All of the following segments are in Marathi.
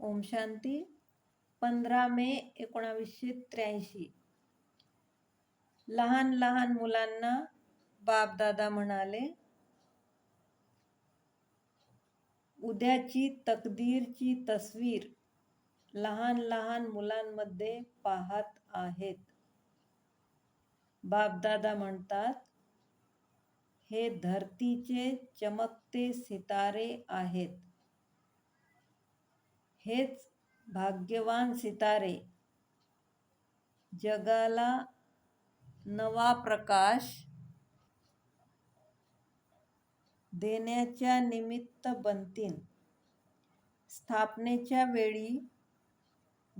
ओम शांती. पंधरा मे एकोणावीसशे त्र्याऐंशी. लहान लहान मुलांना बापदादा म्हणाले उद्याची तकदीरची तस्वीर लहान लहान मुलांमध्ये पाहत आहेत. बापदादा म्हणतात हे धरतीचे चमकते सितारे आहेत. हेच भाग्यवान सितारे. जगाला नवा प्रकाश देण्याच्या निमित्त बनतील. स्थापनेच्या वेळी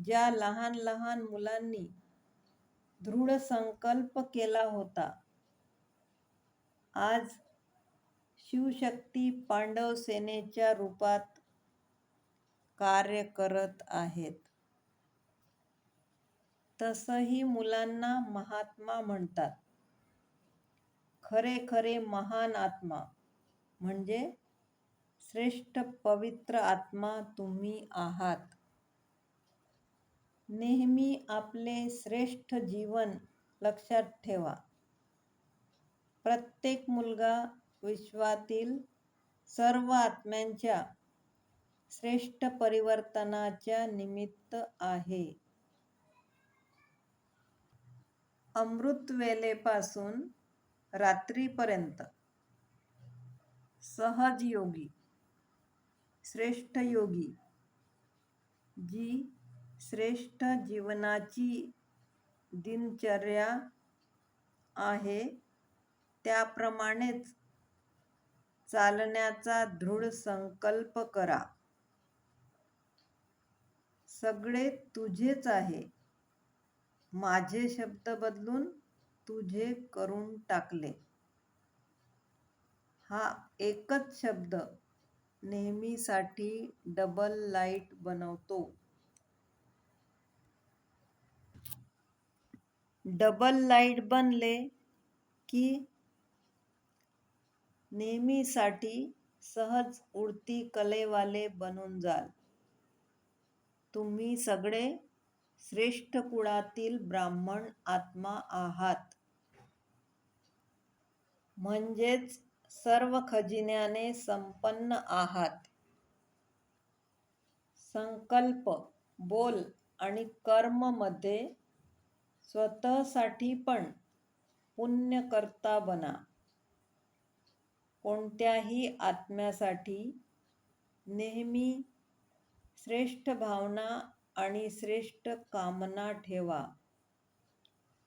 ज्या लहान लहान मुलांनी दृढ संकल्प केला होता आज शिवशक्ती पांडव सेनेच्या रूपात कार्य करत आहेत. तसही मुलांना महात्मा म्हणतात. खरे खरे महान आत्मा म्हणजे श्रेष्ठ पवित्र आत्मा तुम्ही आहात. नेहमी आपले श्रेष्ठ जीवन लक्षात ठेवा. प्रत्येक मुलगा विश्वातील सर्व आत्म्यांच्या श्रेष्ठ परिवर्तनाच्या निमित्त आहे. अमृत वेलेपासून रात्रीपर्यंत सहज योगी श्रेष्ठ योगी जी श्रेष्ठ जीवनाची दिनचर्या आहे त्याप्रमाणेच चालण्याचा दृढ संकल्प करा. सगळे तुझेच आहे. माझे शब्द बदलून तुझे करून टाकले. हा एकच शब्द नेहमीसाठी डबल लाइट बनवतो. डबल लाइट बनले की नेहमीसाठी सहज उडती कलेवाले बनून जाल. तुम्ही सगळे श्रेष्ठ कुळातील ब्राह्मण आत्मा आहात. म्हणजेच सर्व खजिन्याने संपन्न आहात. संकल्प बोल आणि कर्ममध्ये स्वतःसाठी पण पुण्यकर्ता बना. कोणत्याही आत्म्यासाठी नेहमी श्रेष्ठ भावना आणि श्रेष्ठ कामना ठेवा.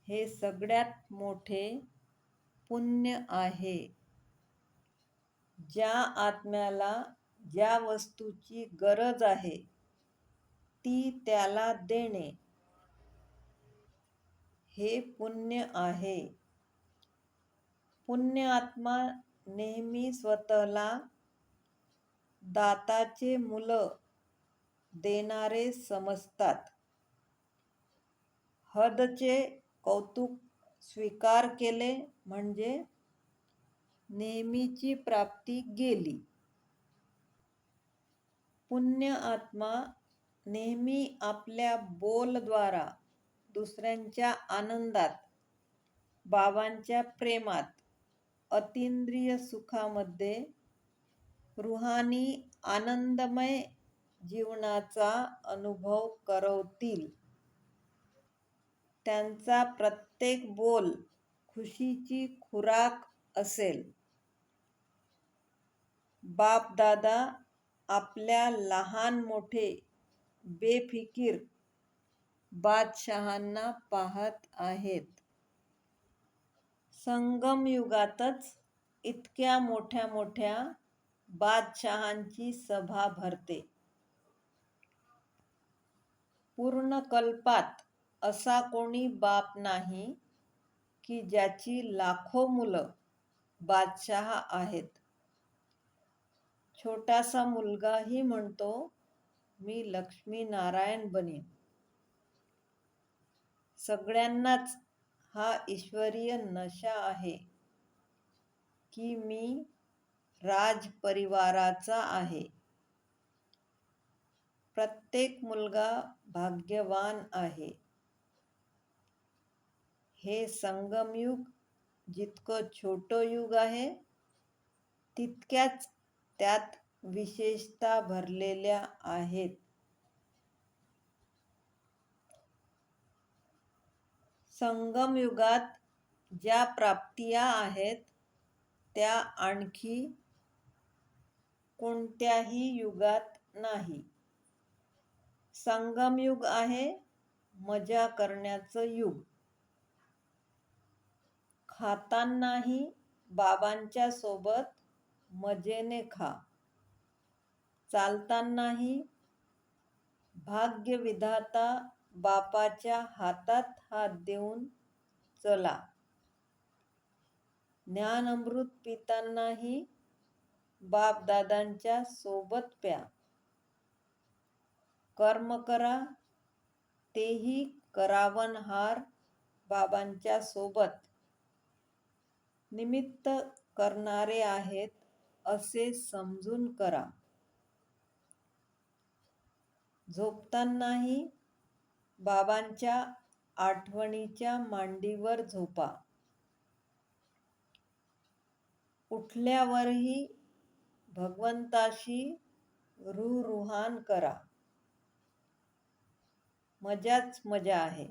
हे सगळ्यात मोठे पुण्य आहे. ज्या आत्म्याला ज्या वस्तूची गरज आहे ती त्याला देणे. हे पुण्य आहे. पुण्य आत्मा नेहमी स्वतःला दाताचे मुलं देणारे समजतात. हदचे कौतुक स्वीकार केले म्हणजे नेहमीची प्राप्ती गेली. पुण्य आत्मा नेहमी आपल्या बोलद्वारा दुसऱ्यांच्या आनंदात बाबांच्या प्रेमात अतिंद्रिय सुखामध्ये रुहानी आनंदमय जीवनाचा अनुभव करवतील. त्यांचा प्रत्येक बोल खुशीची खुराक असेल. बापदादा आपल्या लहान मोठे बेफिकीर बादशहांना पाहत आहेत. संगमयुगातच इतक्या मोठ्या मोठ्या बादशहांची सभा भरते. पूर्ण कल्पात असा कोणी बाप नाही की ज्याची लाखो मुलं बादशाह आहेत. छोटासा मुलगाही म्हणतो मी लक्ष्मी नारायण बनेन. सगळ्यांनाच हा ईश्वरीय नशा आहे की मी राजपरिवाराचा आहे. प्रत्येक मुलगा भाग्यवान आहे. हे संगमयुग जितकं छोटं युग आहे तितक्याच त्यात विशेषता भरलेल्या आहेत. संगमयुगात ज्या प्राप्तिया आहेत त्या आणखी कोणत्याही युगात नाही. संगमयुग आहे मजा करण्याचं युग. खातानाही बाबांच्या सोबत मजेने खा. चालतानाही भाग्यविधाता बापाच्या हातात हात देऊन चला. ज्ञानामृत पितांनाही बापदादांच्या सोबत प्या. कर्म करा तेही करावनहार बाबांच्या सोबत. निमित्त करणारे आहेत असे समजून करा. झोपतानाही बाबांच्या आठवणीच्या मांडीवर झोपा. उठल्यावरही भगवंताशी रुरुहान करा. मजाच मजा आहे.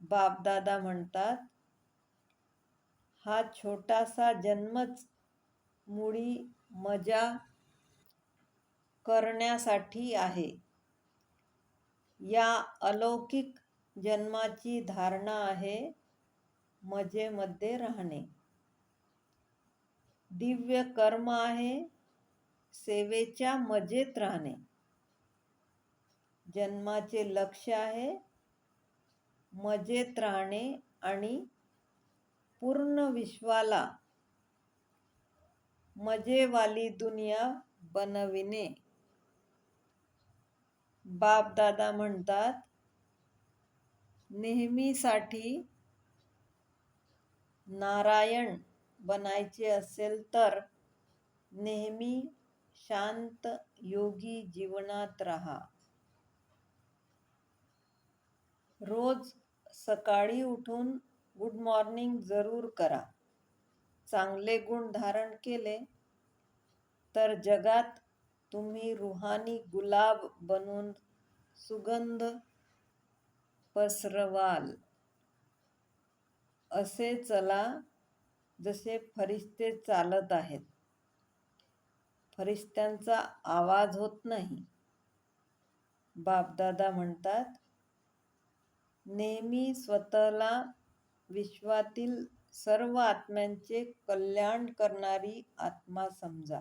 बापदादा म्हणतात हा छोटासा जन्मच मुळी मजा करण्यासाठी आहे. या अलौकिक जन्माची धारणा आहे मजेमध्ये राहणे. दिव्य कर्म आहे सेवेच्या मजेत राहणे. जन्माचे लक्ष आहे. मजेत राहणे आणि पूर्ण विश्वाला मजेवाली दुनिया बनविणे. बापदादा म्हणतात नेहमीसाठी नारायण बनायचे असेल तर नेहमी शांत योगी जीवनात राहा. रोज सकाळी उठून गुड मॉर्निंग जरूर करा. चांगले गुण धारण केले तर जगात तुम्ही रुहानी गुलाब बनून सुगंध पसरवाल. असे चला जसे फरिश्ते चालत आहेत. फरिश्त्यांचा आवाज होत नाही. बापदादा म्हणतात नेहमी स्वतःला विश्वातील सर्व आत्म्यांचे कल्याण करणारी आत्मा समजा.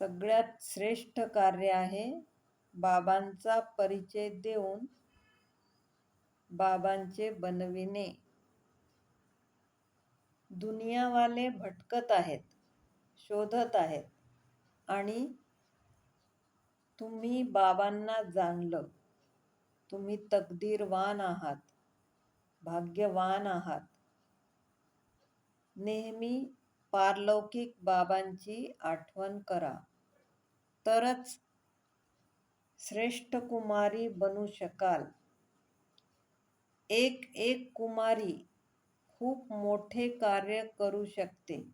सगळ्यात श्रेष्ठ कार्य आहे बाबांचा परिचय देऊन बाबांचे बनविणे. दुनियावाले भटकत आहेत शोधत आहेत आणि तुम्ही बाबांना जाणलं. तुम्ही तकदीरवान आहात भाग्यवान आहात. नेहमी पारलौकिक बाबांची आठवण करा. तरच श्रेष्ठ कुमारी बनू शकाल. एक एक कुमारी खूप मोठे कार्य करू शकते.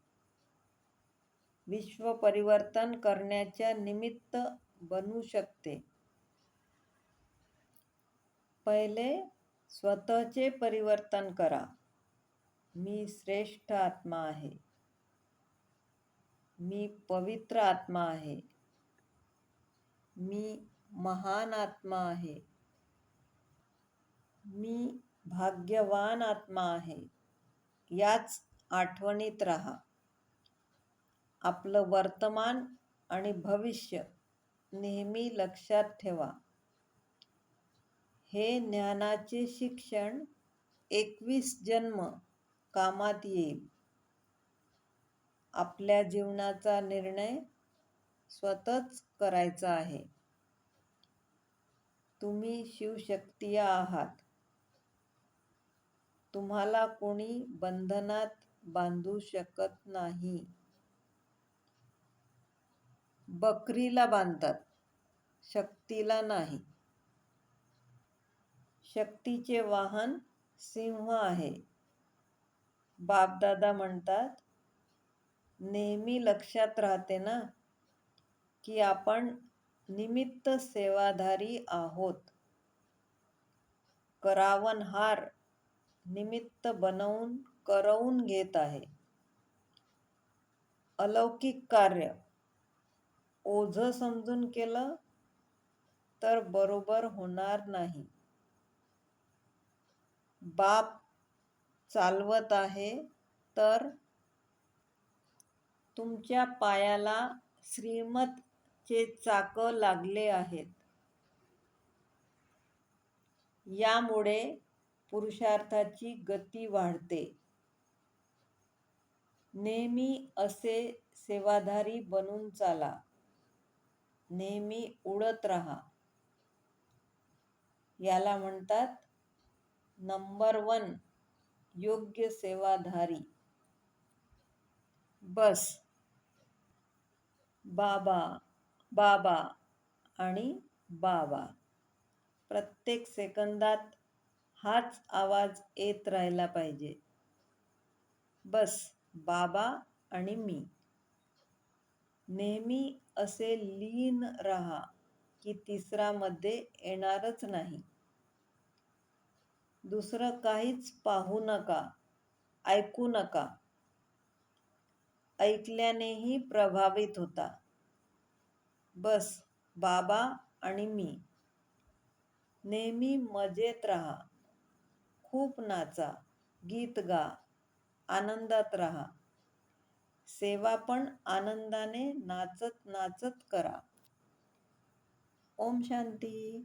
विश्व परिवर्तन करण्याच्या निमित्त बनू शकते. पहिले स्वतःचे परिवर्तन करा. मी श्रेष्ठ आत्मा आहे. मी पवित्र आत्मा आहे. मी महान आत्मा आहे. मी भाग्यवान आत्मा आहे. याच आठवणीत राहा. आपलं वर्तमान आणि भविष्य नेहमी लक्षात ठेवा. हे ज्ञानाचे शिक्षण एकवीस जन्म कामात येईल. आपल्या जीवनाचा निर्णय स्वतःच करायचा आहे. तुम्ही शिवशक्तीय आहात. तुम्हाला कोणी बंधनात बांधू शकत नाही. बकरीला बांधतात शक्तीला नाही. शक्तीचे वाहन सिंह आहे. बापदादा म्हणतात नेहमी लक्षात राहते ना की आपण निमित्त सेवाधारी आहोत. करावन हार निमित्त बनवून करवून घेत आहे. अलौकिक कार्य ओझ समजून केलं तर बरोबर होणार नाही. बाप चालवत आहे तर तुमच्या पायाला श्रीमतचे चाक लागले आहेत. यामुळे पुरुषार्थाची गती वाढते. नेहमी असे सेवाधारी बनून चाला. नेहमी उडत राहा. याला म्हणतात नंबर वन योग्य सेवाधारी. बस. बाबा बाबा आणि बाबा. प्रत्येक सेकंदात हाच आवाज येत राहिला पाहिजे. बस बाबा आणि मी. नेहमी असे लीन राहा की तिसरामध्ये येणारच नाही. दुसरं काहीच पाहू नका ऐकू नका. ऐकल्यानेही प्रभावित होता. बस बाबा आणि मी. नेहमी मजेत राहा. खूप नाचा गीत गा आनंदात राहा. सेवा पण आनंदाने नाचत नाचत करा. ओम शांती.